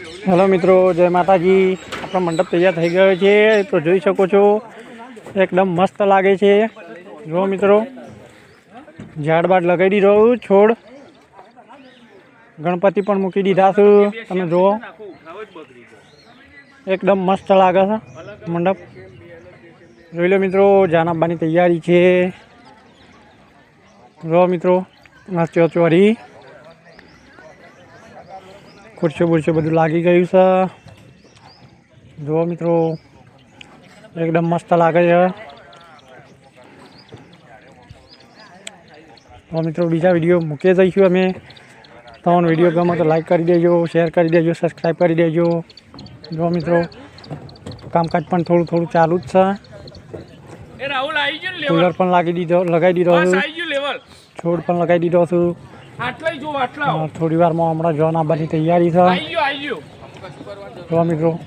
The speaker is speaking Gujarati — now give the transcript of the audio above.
હેલો મિત્રો, જય માતાજી. આપણો મંડપ તૈયાર થઈ ગયો છે. તો જોઈ શકો છો, એકદમ મસ્ત લાગે છે. જુઓ મિત્રો ઝાડ બાડ લગાવી દીધો છોડ. ગણપતિ પણ મૂકી દીધા છું. તમે જુઓ. એકદમ મસ્ત લાગે છે મંડપ. જોઈ લો મિત્રો, જાન આપવાની તૈયારી છે. જુઓ મિત્રો નાસ્તો ચોરી. ખુરશીઓ બુરશો બધું લાગી ગયું છે. જુઓ મિત્રો એકદમ મસ્ત લાગે છે. તો મિત્રો બીજા વીડિયો મૂકી જઈશું અમે. તમને વીડિયો ગમે તો લાઈક કરી દેજો શેર કરી દેજો સબસ્ક્રાઈબ કરી દેજો. જુઓ મિત્રો કામકાજ પણ થોડું થોડું ચાલુ જ છે. કુલર પણ લાગી દીધો લગાવી દીધો છું છોડ પણ લગાવી દીધો છું. આટલા જો આટલા થોડી વારમાં હમણાં જવાના આવવાની તૈયારી છે. આવી ગયો આવી ગયો. મિત્રો.